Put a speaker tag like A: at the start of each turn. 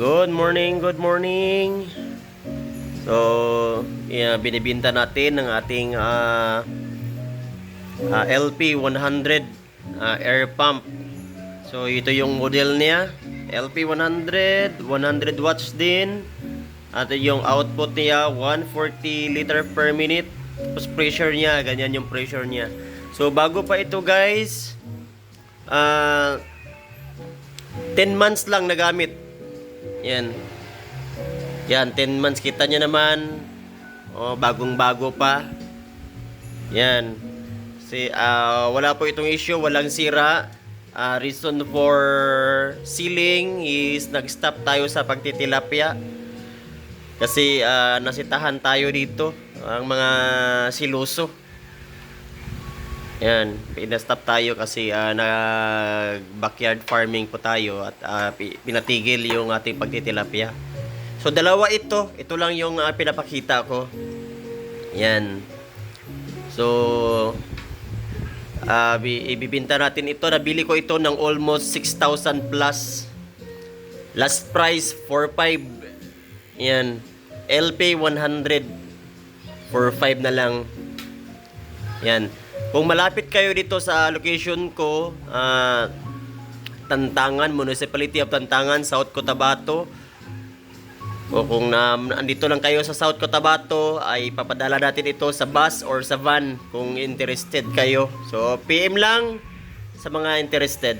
A: Good morning, good morning. So, yeah, binibinta natin ng ating ah, ah, LP 100 ah, air pump. So, ito yung model niya. LP 100, 100 watts din. At yung output niya, 140 liter per minute. Tapos pressure niya, ganyan yung pressure niya. So, bago pa ito guys, ah 10 months lang nagamit. Yan. Yan, 10 months kita nyo naman. O, bagong-bago pa. Yan. Si, ah, wala po itong issue, walang sira. Ah, reason for sealing is nag-stop tayo sa pagtitilapia. Kasi ah, nasitahan tayo dito, ang mga siluso. Yan, pinastop tayo kasi ah, nag backyard farming po tayo at pi- pinatigil yung ating pagtitilapia. So dalawa ito, ito lang yung ah, pinapakita ko. Yan. So bi- ibibinta natin ito. Nabili ko ito ng almost 6,000 plus. Last price 4,500. Yan. LP 100 for 5 na lang. Yan. Kung malapit kayo dito sa location ko, ah, Tantangan, Municipality of Tantangan, South Cotabato. O kung na, andito lang kayo sa South Cotabato, ay papadala natin ito sa bus or sa van kung interested kayo. So, PM lang sa mga interested.